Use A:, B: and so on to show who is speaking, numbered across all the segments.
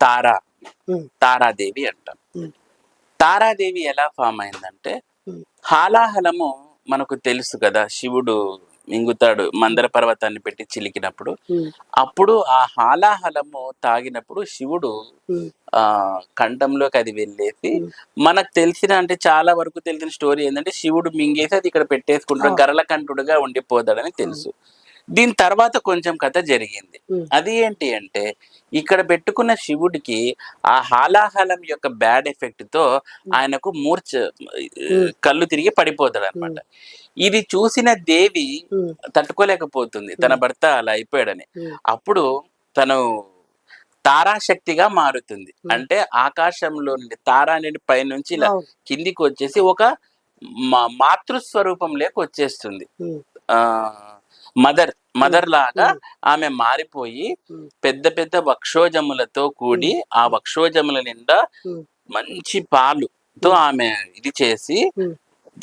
A: తారా. తారాదేవి అంటాం. తారాదేవి ఎలా ఫామ్ అయిందంటే హాలాహలము మనకు తెలుసు కదా శివుడు మింగుతాడు మందర పర్వతాన్ని పెట్టి చిలికినప్పుడు. అప్పుడు ఆ హాలాహలము తాగినప్పుడు శివుడు ఆ కంఠంలోకి అది వెళ్ళేసి. మనకు తెలిసిన అంటే చాలా వరకు తెలిసిన స్టోరీ ఏంటంటే శివుడు మింగేసి అది ఇక్కడ పెట్టేసుకుంటాడు
B: ఆ.
A: గరళ కంఠుడుగా ఉండిపోతాడని తెలుసు. దీని తర్వాత కొంచెం కథ జరిగింది. అది ఏంటి అంటే ఇక్కడ పెట్టుకున్న శివుడికి ఆ హాలాహలం యొక్క బ్యాడ్ ఎఫెక్ట్తో ఆయనకు మూర్ఛ కళ్ళు తిరిగి పడిపోతాడు అనమాట ఇది చూసిన దేవి తట్టుకోలేకపోతుంది. తన భర్త అలా అయిపోయాడని. అప్పుడు తను తారాశక్తిగా మారుతుంది. అంటే ఆకాశంలో నుండి తారా అనేది పైనుంచి ఇలా. కిందికి వచ్చేసి ఒక మాతృస్వరూపం లేక వచ్చేస్తుంది. ఆ మదర్ మదర్ లాగా ఆమె మారిపోయి పెద్ద పెద్ద వక్షోజములతో కూడి ఆ వక్షోజముల నిండా మంచి పాలుతో ఆమె ఇది చేసి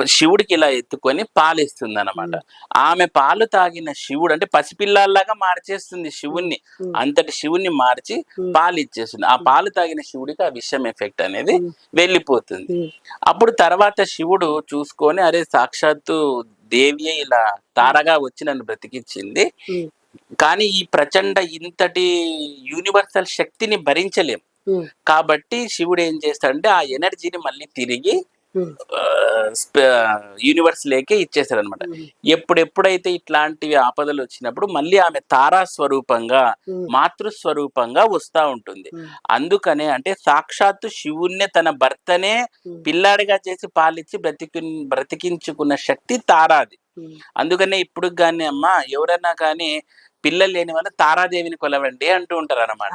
A: శివుడికి ఇలా ఎత్తుకొని పాలిస్తుంది అనమాట ఆమె పాలు తాగిన శివుడు అంటే పసిపిల్లల్లాగా మార్చేస్తుంది శివుణ్ణి. అంతటి శివుణ్ణి మార్చి. పాలు ఇచ్చేస్తుంది ఆ పాలు తాగిన శివుడికి ఆ విషయం ఎఫెక్ట్ అనేది. వెళ్ళిపోతుంది. అప్పుడు తర్వాత శివుడు చూసుకొని అరే సాక్షాత్తు దేవియే ఇలా తారగా వచ్చి నన్ను బ్రతికించింది. కానీ ఈ ప్రచండ ఇంతటి యూనివర్సల్ శక్తిని భరించలేం. కాబట్టి శివుడు ఏం చేస్తాడంటే ఆ ఎనర్జీని మళ్ళీ తిరిగి యూనివర్స్ లేకే ఇచ్చేస్తాడు అనమాట ఎప్పుడెప్పుడైతే ఇట్లాంటివి ఆపదలు వచ్చినప్పుడు మళ్ళీ ఆమె తారా స్వరూపంగా మాతృస్వరూపంగా వస్తూ ఉంటుంది. అందుకనే అంటే సాక్షాత్తు శివుణ్ణే తన భర్తనే పిల్లాడిగా చేసి పాలిచ్చి బ్రతికి బ్రతికించుకున్న శక్తి తారాది. అందుకనే ఇప్పుడు కానీ అమ్మ ఎవరైనా కానీ పిల్లలు లేని వాళ్ళు తారాదేవిని కొలవండి అంటూ ఉంటారు అనమాట